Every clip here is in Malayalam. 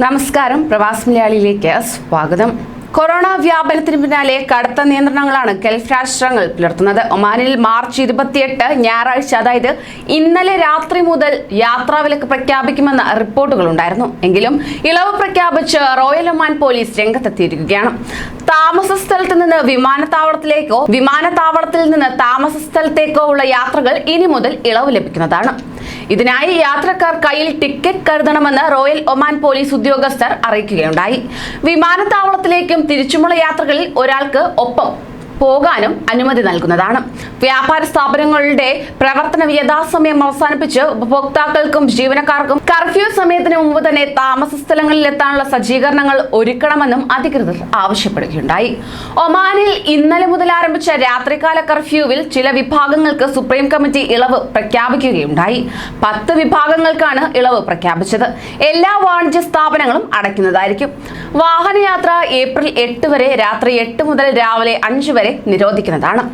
നമസ്കാരം. പ്രവാസ് മലയാളിയിലേക്ക് സ്വാഗതം. കൊറോണ വ്യാപനത്തിന് പിന്നാലെ കടുത്ത നിയന്ത്രണങ്ങളാണ് ഗൾഫ് രാഷ്ട്രങ്ങൾ പുലർത്തുന്നത്. ഒമാനിൽ മാർച്ച് ഇരുപത്തിയെട്ട് ഞായറാഴ്ച അതായത് ഇന്നലെ രാത്രി മുതൽ യാത്രാവിലക്ക് പ്രഖ്യാപിക്കുമെന്ന റിപ്പോർട്ടുകളുണ്ടായിരുന്നു എങ്കിലും ഇളവ് പ്രഖ്യാപിച്ച് റോയൽ ഒമാൻ പോലീസ് രംഗത്തെത്തിയിരിക്കുകയാണ്. താമസ സ്ഥലത്ത് നിന്ന് വിമാനത്താവളത്തിലേക്കോ വിമാനത്താവളത്തിൽ നിന്ന് താമസ സ്ഥലത്തേക്കോ ഉള്ള യാത്രകൾ ഇനി മുതൽ ഇളവ് ലഭിക്കുന്നതാണ്. ഇതിനായി യാത്രക്കാർ കയ്യിൽ ടിക്കറ്റ് കരുതണമെന്ന് റോയൽ ഒമാൻ പോലീസ് ഉദ്യോഗസ്ഥർ അറിയിക്കുകയുണ്ടായി. വിമാനത്താവളത്തിലേക്കും തിരിച്ചുമുള്ള യാത്രകളിൽ ഒരാൾക്ക് ഒപ്പം പോകാനും അനുമതി നൽകുന്നതാണ്. വ്യാപാര സ്ഥാപനങ്ങളുടെ പ്രവർത്തനം യഥാസമയം അവസാനിപ്പിച്ച് ഉപഭോക്താക്കൾക്കും ജീവനക്കാർക്കും കർഫ്യൂ സമയത്തിന് മുമ്പ് തന്നെ താമസ സ്ഥലങ്ങളിൽ എത്താനുള്ള സജ്ജീകരണങ്ങൾ ഒരുക്കണമെന്നും അധികൃതർ ആവശ്യപ്പെടുകയുണ്ടായി. ഒമാനിൽ ഇന്നലെ മുതൽ ആരംഭിച്ച രാത്രികാല കർഫ്യൂവിൽ ചില വിഭാഗങ്ങൾക്ക് സുപ്രീം കമ്മിറ്റി ഇളവ് പ്രഖ്യാപിക്കുകയുണ്ടായി. പത്ത് വിഭാഗങ്ങൾക്കാണ് ഇളവ് പ്രഖ്യാപിച്ചത്. എല്ലാ വാണിജ്യ സ്ഥാപനങ്ങളും അടയ്ക്കുന്നതായിരിക്കും. വാഹനയാത്ര ഏപ്രിൽ എട്ട് വരെ രാത്രി എട്ട് മുതൽ രാവിലെ അഞ്ച് വരെ നിരോധിക്കുന്നതാണ്.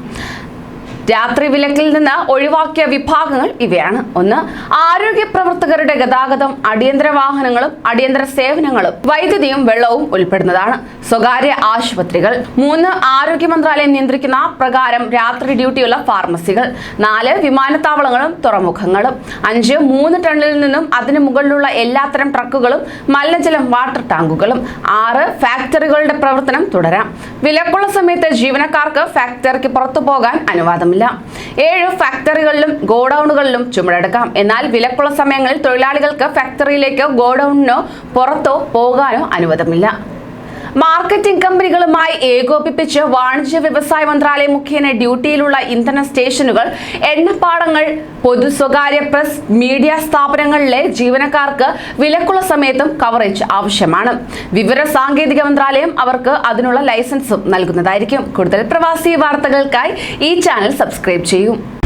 രാത്രി വിലക്കിൽ നിന്ന് ഒഴിവാക്കിയ വിഭാഗങ്ങൾ ഇവയാണ്. ഒന്ന് ആരോഗ്യ പ്രവർത്തകരുടെ ഗതാഗതം അടിയന്തര വാഹനങ്ങളും അടിയന്തര സേവനങ്ങളും വൈദ്യുതിയും വെള്ളവും ഉൾപ്പെടുന്നതാണ്. സ്വകാര്യ ആശുപത്രികൾ മൂന്ന് ആരോഗ്യ മന്ത്രാലയം നിയന്ത്രിക്കുന്ന പ്രകാരം രാത്രി ഡ്യൂട്ടിയുള്ള ഫാർമസികൾ നാല് വിമാനത്താവളങ്ങളും തുറമുഖങ്ങളും അഞ്ച് മൂന്ന് ടണ്ണിൽ നിന്നും അതിന് മുകളിലുള്ള എല്ലാത്തരം ട്രക്കുകളും മലിനജലം വാട്ടർ ടാങ്കുകളും ആറ് ഫാക്ടറികളുടെ പ്രവർത്തനം തുടരാം. വിലക്കുള്ള സമയത്ത് ജീവനക്കാർക്ക് ഫാക്ടറിക്ക് പുറത്തു പോകാൻ അനുവാദമില്ല. ഏഴ് ഫാക്ടറികളിലും ഗോഡൌണുകളിലും ചുമടെടുക്കാം. എന്നാൽ വിലക്കുള്ള സമയങ്ങളിൽ തൊഴിലാളികൾക്ക് ഫാക്ടറിയിലേക്കോ ഗോഡൌണിനോ പുറത്തോ പോകാനോ അനുവാദമില്ല. മാർക്കറ്റിംഗ് കമ്പനികളുമായി ഏകോപിപ്പിച്ച് വാണിജ്യ വ്യവസായ മന്ത്രാലയം മുഖേന ഡ്യൂട്ടിയിലുള്ള ഇന്ധന സ്റ്റേഷനുകൾ എണ്ണപ്പാടങ്ങൾ പൊതു സ്വകാര്യ പ്രസ് മീഡിയ സ്ഥാപനങ്ങളിലെ ജീവനക്കാർക്ക് വിലക്കുള്ള സമയത്തും കവറേജ് ആവശ്യമാണ്. വിവര സാങ്കേതിക മന്ത്രാലയം അവർക്ക് അതിനുള്ള ലൈസൻസും നൽകുന്നതായിരിക്കും. കൂടുതൽ പ്രവാസി വാർത്തകൾക്കായി ഈ ചാനൽ സബ്സ്ക്രൈബ് ചെയ്യൂ.